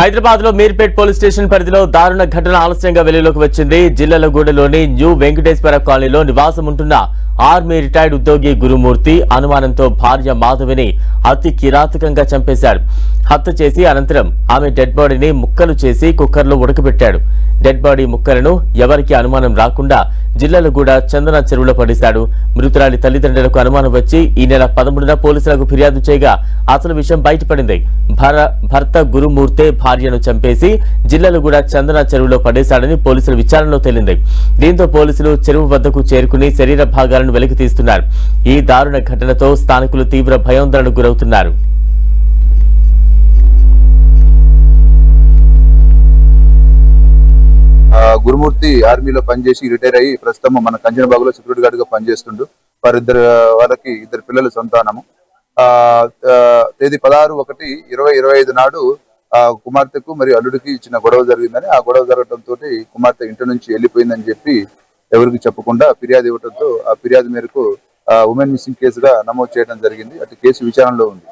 హైదరాబాద్లో Meerpet police station పరిధిలో దారుణ ఘటన ఆలస్యంగా వెలుగులోకి వచ్చింది. జిల్లలగూడలోని న్యూ వెంకటేశ్వర కాలనీలో నివాసం ఉంటున్న ఆర్మీ రిటైర్డ్ ఉద్యోగి గురుమూర్తి అనుమానంతో భార్య మాధవిని అతి కిరాతకంగా చంపేశాడు. హత్య చేసి అనంతరం ఆమె డెడ్ బాడీని ముక్కలు చేసి కుక్కర్లో ఉడకబెట్టాడు. డెడ్ బాడీ ముక్కలను ఎవరికి అనుమానం రాకుండా జిల్లాలగూడ చందన చెరువులో పడేశాడు మృతురాలి తల్లిదండ్రులకు అనుమానం వచ్చి ఈ నెల పదమూడున పోలీసులకు ఫిర్యాదు చేయగా అసలు విషయం బయటపడింది. భర- భర్త గురుమూర్తే భార్యను చంపేసి జిల్లాలగూడ చందన చెరువులో పడేశాడని పోలీసుల విచారణలో తేలింది. దీంతో పోలీసులు చెరువు వద్దకు చేరుకుని శరీర భాగాలను వెలికి తీస్తున్నారు. ఈ దారుణ ఘటనతో స్థానికులు తీవ్ర భయాందోళనకు గురవుతున్నారు. గురుమూర్తి ఆర్మీలో పనిచేసి రిటైర్ అయ్యి ప్రస్తుతం మన కంచనబాగులో సెక్యూరిటీ గార్డ్గా పనిచేస్తుండు. వారిద్దరు వాళ్ళకి ఇద్దరు పిల్లలు సంతానము. ఆ ఆ, తేదీ పదహారు ఒకటి ఇరవై ఇరవై ఐదు నాడు ఆ కుమార్తెకు మరియు అల్లుడికి ఇచ్చిన గొడవ జరిగిందని ఆ గొడవ జరగడంతో కుమార్తె ఇంటి నుంచి వెళ్ళిపోయిందని చెప్పి ఎవరికి చెప్పకుండా ఫిర్యాదు ఇవ్వడంతో ఆ ఫిర్యాదు మేరకు ఉమెన్ మిస్సింగ్ కేసుగా నమోదు చేయడం జరిగింది. అటు కేసు విచారణలో ఉంది.